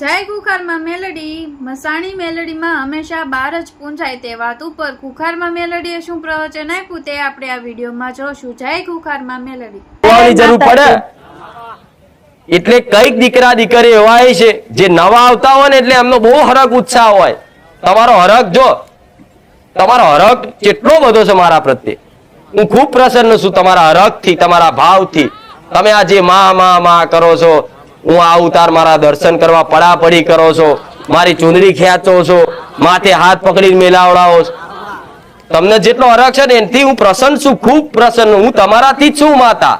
જય કુખારમાં મેલડી મસાણી મેલડીમાં હંમેશા બાર જ પૂંજાય તે વાત ઉપર કુખારમાં મેલડીએ શું પ્રવચન આપ્યું તે આપણે આ વિડીયોમાં જોશું. જય કુખારમાં મેલડી. જરૂર પડે. એટલે કંઈક દીકરા દીકરી એવા છે જે નવા આવતા હોય ને એટલે એમનો બહુ હરક ઉત્સાહ હોય. તમારો હરક જો તમારો હરક કેટલો બધો છે મારા પ્રત્યે. હું ખૂબ પ્રસન્ન છું તમારા હરકથી તમારા ભાવથી. તમે આ જે મા મા મા કરો છો હું આ ઉતાર મારા દર્શન કરવા પડાપડી કરો છો મારી ચુંદડી ખેંચો છો માથે હાથ પકડીને મેલાવડાવો તમને જેટલો હરક છે ને એનાથી હું પ્રસન્ન છું ખૂબ પ્રસન્ન હું તમારાથી જ છું માતા.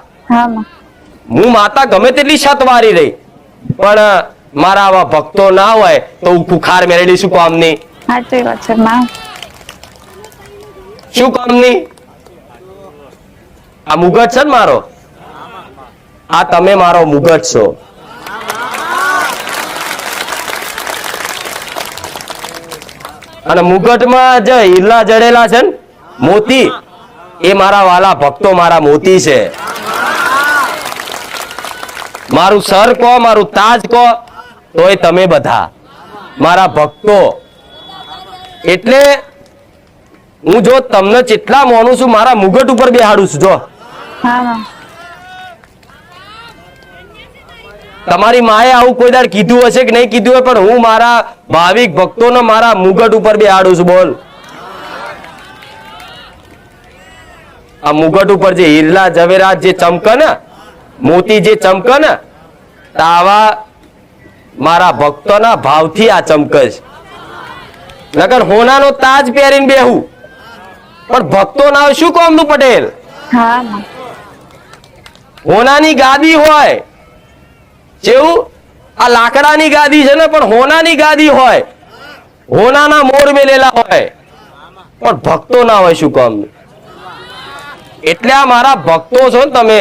હું માતા ગમે તેટલી સતવારી રહી પણ મારા આવા ભક્તો ના હોય તો હું કુખાર મેળવી શું કામની શું કામની આ મુગટ છે ને મારો? આ તમે મારો મુગટ છો. અને મુગટમાં જે હીરલા જડેલા છે ને મોતી એ મારા વાલા ભક્તો મારા મોતી છે. મારું સર કહો મારું તાજ કહો તોય તમે બધા મારા ભક્તો. એટલે હું જો તમને જેટલા મોનું છું મારા મુગટ ઉપર બેહાડું છું જો. તમારી માએ આવું કોઈ દાડ કીધું હશે કે નહીં કીધું હોય પણ હું મારા ભાવિક ભક્તો મારા મુગટ ઉપર બેહાડું છું બોલ. આ મુગટ ઉપર જે હીરલા જવેરાત જે ચમકે ને મોતી જે ચમકે ને તો આવા મારા ભક્તોના ભાવથી આ ચમકે છે નકર હોનાનો તાજ પહેરીને બેહું. પણ ભક્તો ના શું કોમનું પટેલ? હોનાની ગાદી હોય. જેવું આ લાકડાની ગાદી છે ને, પણ હોનાની ગાદી હોય. હોનાના મોર મેલેલા હોય. પણ ભક્તો ના હોય શું કામ? એટલે આ મારા ભક્તો છો ને તમે.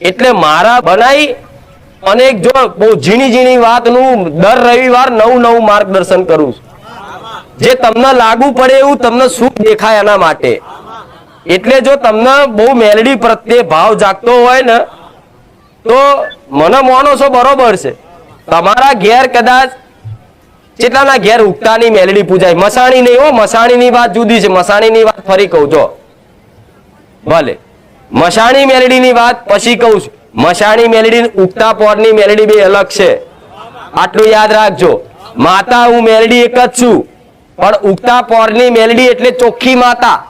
એટલે મારા બનાવી અને એક જો બહુ ઝીણી ઝીણી વાતનું દર રવિવાર નવું નવું માર્ગદર્શન કરું છું. જે તમને લાગુ પડે એવું તમને સુખ દેખાય એના માટે. એટલે જો તમને બહુ મેલડી પ્રત્યે ભાવ જાગતો હોય ને તો મને મોનો છો બરોબર છે. તમારા ઘેર કદાચ કેટલાના ઘેર ઉગતાની મેલડી પૂજાય. મસાણી નહીં હો, મસાણીની વાત જુદી છે. મસાણીની વાત ફરી કહું, જો. ભલે. મસાણી મેલડીની વાત પછી કહું છું. મસાણી મેલડી ઉગતા પોરની મેલડી બે અલગ છે. આટલું યાદ રાખજો. માતા હું મેલડી એક જ છું. પણ ઉગતા પોરની મેલડી એટલે ચોખ્ખી માતા.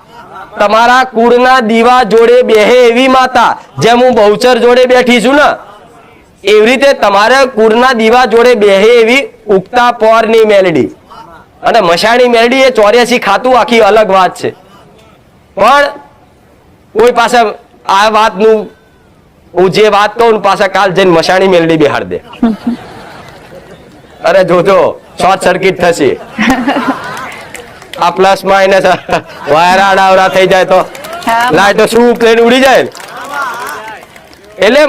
તમારા કુળના દીવા જોડે બેહે એવી માતા, જેમ હું બહુચર જોડે બેઠી છું ને, એવી રીતે તમારા કુળના દીવા જોડે બેહે એવી ઉગતા પોરની મેલડી. અને મશાણી મેલડી એ ચોર્યાસી ખાતું આખી અલગ વાત છે. પણ કોઈ પાસે આ વાતનું, હું જે વાત કહું પાસે કાલ જઈને મશાણી મેલડી બિહાડ દે. અરે જોજો, શોર્ટ સર્કિટ થશે. આ પ્લસ માઇનસ વાયર આડાવડા થઈ જાય તો. લાઈટ શું પ્લેન ઉડી જાય એટલે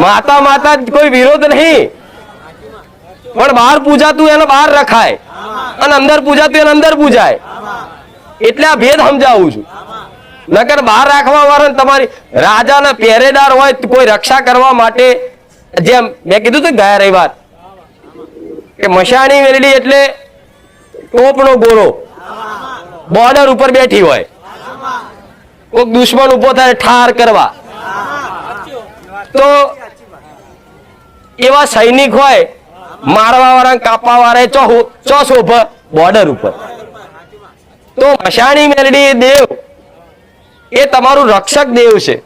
માતા માતા કોઈ વિરોધ નહીં. પણ બહાર પૂજાતું એને બહાર રખાય. અને અંદર પૂજાતું એને અંદર પૂજાય. એટલે આ ભેદ સમજાવું છું. નકર બહાર રાખવા વાળા તમારી રાજાના પહેરેદાર હોય તો કોઈ રક્ષા કરવા માટે જેમ મેં કીધું તું ગયા રવિવાર કે મશાની વેલડી એટલે ટોપનો ગોળો બોર્ડર ઉપર બેઠી હોય. કોઈક દુશ્મન ઊભો થાય, ઠાર કરવા. તો એવા સૈનિક હોય, મારવા વાળા, કાપવા વાળા ચો ચો બોર્ડર ઉપર. તો મશાણી મેલડી દેવ, એ તમારું રક્ષક દેવ છે.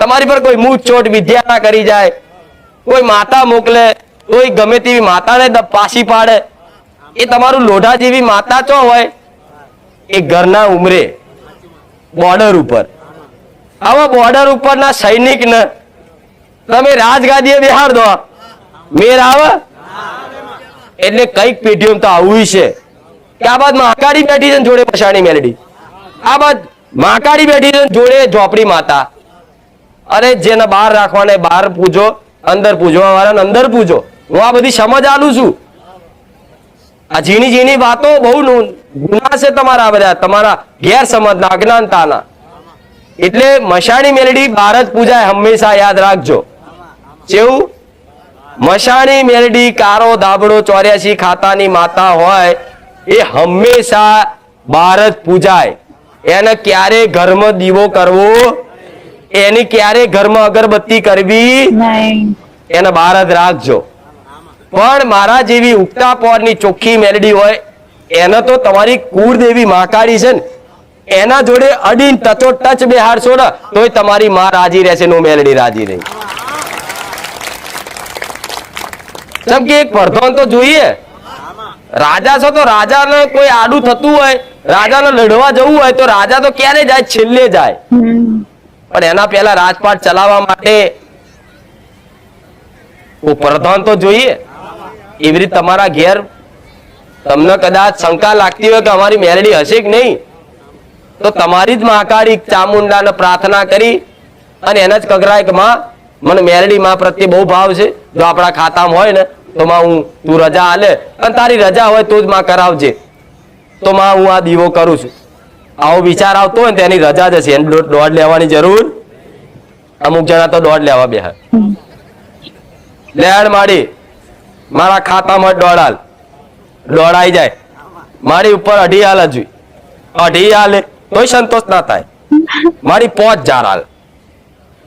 તમારી પર કોઈ મૂછ ચોટ વિદ્યા કરી જાય, કોઈ માતા મોકલે કોઈ ગમે તેવી માતાને પાછી પાડે. એ તમારું લોઢા જેવી માતા ચો હોય? એ ઘરના ઉમરે બોર્ડર ઉપર. આવા બોર્ડર ઉપરના સૈનિકને તમે રાજગાદીએ બિહાર દો. મેર આવે? એટલે કંઈક પેઢીઓ તો આવું છે. કે આ બાદ મહાકાળી બેઠી છે જોડે પછાણી મેલડી. આ બાદ મહાકાળી બેઠી છે ને જોડે ઝોપડી માતા. અરે જેને બહાર રાખવાને બહાર પૂજો, અંદર પૂજવા વાળાને અંદર પૂજો. હું આ બધી સમજ આલું છું? આ ઝીણી ઝીણી વાતો બહુ ગુના છે તમારા બધા તમારા ગેરસમજના અજ્ઞાનતાના. એટલે મશાણી મેલડી બહાર જ પૂજાય હંમેશા યાદ રાખજો. જેવું? મશાણી મેરડી કારો દાબડો ચોર્યાસી ખાતાની માતા હોય એ હંમેશા બાર જ પૂજાય. એને ક્યારે ઘરમાં દીવો કરવો? એની ક્યારે ઘરમાં અગરબત્તી કરવી? એને બહાર જ રાખજો. પણ મારા જેવી ઉગતા પોરની ચોખ્ખી મેલડી હોય, એને તો તમારી કુળદેવી મહાકાળી છે ને. એના જોડે અડીન ટચો ટચ બેહાડશો ને, તોય તમારી માં રાજી રહેશે નો મેલડી રાજી રહી એક પ્રધાન તો જોઈએ. રાજા છો તો રાજાને કોઈ આડું થતું હોય, રાજાને લડવા જવું હોય, તો રાજા તો ક્યારે જાય? છેલ્લે જાય. પણ એના પહેલા રાજપાટ ચલાવવા માટે પ્રધાન તો જોઈએ. એવી રીતે તમારા ઘેર તમને કદાચ શંકા લાગતી હોય કે અમારી મેલડી હશે કે નહીં? તો તમારી જ મહાકાળી ચામુંડાને પ્રાર્થના કરી અને એના જ કગરાય કે માં મને મેલડી માં પ્રત્યે બહુ ભાવ છે. જો આપણા ખાતામાં હોય ને તો માં હું તું રજા હાલે અને તારી રજા હોય તો જ માં કરાવજે. તો માં હું આ દીવો કરું છું. આવો વિચાર આવતો હોય ને તેની રજા જ હશે એને દોઢ દોઢ લેવાની જરૂર? અમુક જણા તો દોઢ લેવા બેહે. લેડ માડી. મારા ખાતામાં દોડાલ. દોડાઈ જાય. મારી ઉપર અઢી હાલ હજુ અઢી હાલે તોય સંતોષ ના થાય. મારી પોચ જાર હાલ.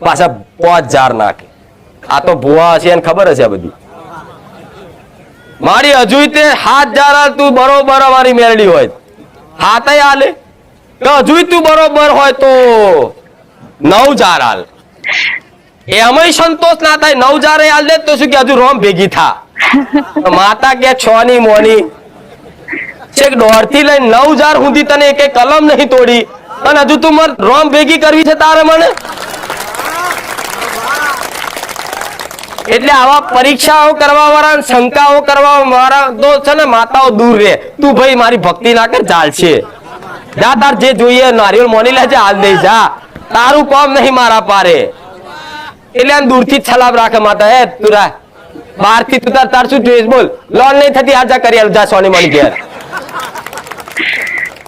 પાછા પોચ જાર નાખે. આ તો ભુવા હશે એને ખબર હશે બધી. મારી હજુ તે હાથ જાર હાલ તું બરોબર મારી મેળડી હોય. હાથે હાલે. તો હજુ તું બરોબર હોય તો નવ જાર હાલ. એમાંય સંતોષ ના થાય. નવ જારે હાલ દે તો શું કે હજુ રોમ ભેગી થા. માતા કે છ ની મોની? છેક દોઢથી લઈને નવ હજાર સુધી તને એક કલમ નહીં તોડી. અને હજુ તું મારે રોમ ભેગી કરવી છે તારે મને? એટલે આવા પરીક્ષાઓ કરવા વાળા શંકાઓ કરવા વાળા તો છે ને માતાઓ દૂર રહે. તું ભાઈ મારી ભક્તિ ના કર, ચાલશે. જા તાર જે જોઈએ, નારિયેળ મોની લેજે, હાલ દઈ જા. તારું કોમ નહીં મારા પારે. એટલે આમ દૂરથી જ છલાબ રાખે માતા. હે તું રા બહારથી તું તાર શું જોઈએ બોલ. લોન નહીં થતી આજા કરી જા, સોની મળી ગયા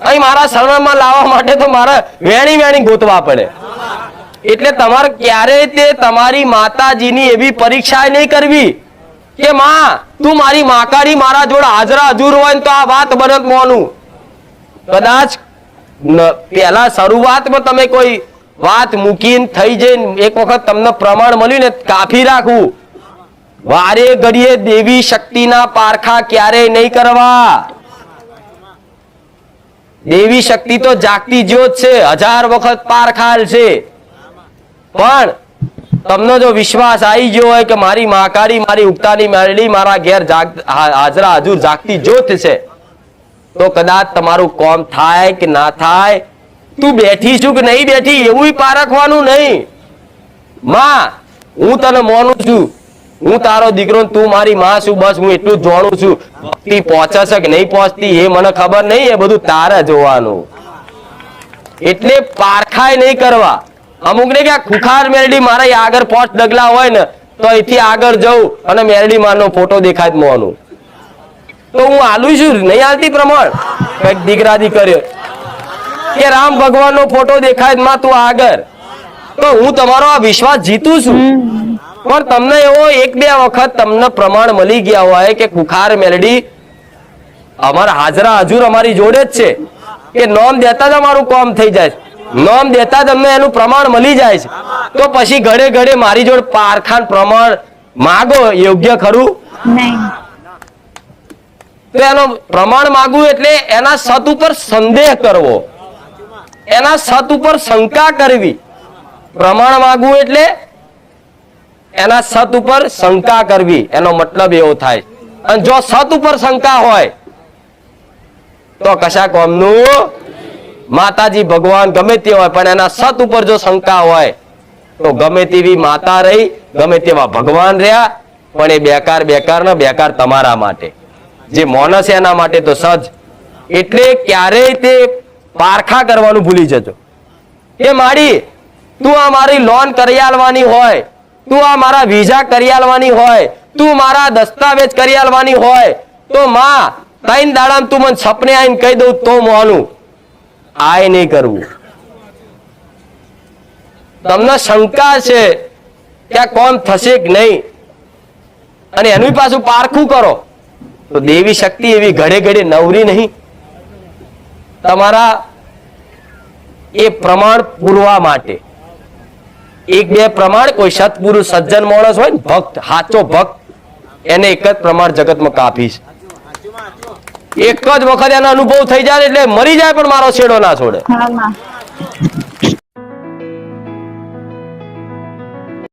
અહીં મારા શરણમાં લાવવા માટે તો મારે વેણી વેણી ગોતવા પડે. એટલે તમારે ક્યારેય તે તમારી માતાજીની એવી પરીક્ષા નહીં કરવી કે, માં, તું મારી માકાડી મારા જોડે હાજરા હજુર હોય તો આ વાત બનત મોનું. કદાચ પહેલા શરૂઆતમાં તમે કોઈ વાત મૂકીને થઈ જઈને એક વખત તમને પ્રમાણ મળ્યું ને કાફી રાખવું. વારે ઘડીએ દેવી શક્તિના પારખા ક્યારેય નહીં કરવા. દેવી શક્તિ તો જાગતી જ્યોત છે, હજાર વખત પારખાલ છે. પણ તમને જો વિશ્વાસ આવી ગયો હોય કે મારી મહાકાળી, મારી ઉગતાની મેળડી મારા ઘેર હાજરા હજુ જાગતી જ્યોત છે, તો કદાચ તમારું કોમ થાય કે ના થાય? તું બેઠી છું કે નહીં બેઠી? એવું પારખવાનું નહીં. માં, હું તને મોનું છું. હું તારો દીકરો તું મારી માં છું, બસ હું એટલું જ છું. ભક્તિ પહોંચે કે નહીં પહોંચતી, એ મને ખબર નહીં, એ બધું તારે જોવાનું. એટલે પારખાય નહીં કરવા. અમુક ને ક્યાં ખુખાર મેરડી મારા આગળ પોચ ડગલા હોય ને, તો અહીંથી આગળ જવું અને મેરડી માનો ફોટો દેખાય મોનું તો હું આલું છું, નહીં આલતી પ્રમાણ? કંઈક દીકરા દીકરીઓ કે રામ ભગવાન ફોટો દેખાયમાં તું આગળ. તો હું તમારો આ વિશ્વાસ જીતું છું. પણ તમને એવો એક બે વખત તમને પ્રમાણ મળી ગયા હોય કે કુખાર મેલડી અમારા હાજરા હજુર અમારી જોડે જ છે કે નોમ દેતા જ અમારું કોમ થઈ જાય નોમ દેતા જ અમને એનું પ્રમાણ મળી જાય છે. તો પછી ઘડે ઘડે મારી જોડે પારખાન પ્રમાણ માગો યોગ્ય ખરું? તો એનો પ્રમાણ માગવું એટલે એના સત ઉપર સંદેહ કરવો. એના સત ઉપર શંકા કરવી. પ્રમાણ માગવું એટલે એના સત ઉપર શંકા કરવી, એનો મતલબ એવો થાય. અને જો સત ઉપર શંકા હોય, તો કશા કોમનું? માતાજી ભગવાન ગમે તે હોય, પણ એના સત ઉપર જો શંકા હોય, તો ગમે તેવી માતા રહી, ગમે તેવા ભગવાન રહ્યા, પણ એ બેકાર બેકાર ને, બેકાર તમારા માટે. જે મોનસ એના માટે તો સજ. એટલે ક્યારેય તે પારખા કરવાનું ભૂલી જજો. એ માડી, તું આ મારી લોન કરી આલવાની હોય તું આ મારા વિઝા કરી આલવાની હોય, તું મારા દસ્તાવેજ કરી આલવાની હોય, તો માં, ત્રણ દાડામ તું મને સપને આવીને કહી દઉં તો મોનું આય નહીં કરવું. તમને શંકા છે કે આ કોમ થશે કે નહીં? અને એનું પાછું પારખું કરો. તો દેવી શક્તિ એવી ઘડે ઘડે નવરી નહીં. તમારા એ પ્રમાણ પૂરવા માટે. એક બે પ્રમાણ, કોઈ સત્પુરુષ, સજ્જન માણસ હોય ને, ભક્ત સાચો ભક્ત, એને એક જ પ્રમાણ જગતમાં કાપીશ એક જ વખત એનો અનુભવ થઈ જાય એટલે મરી જાય પણ મારો છેડો ના છોડે.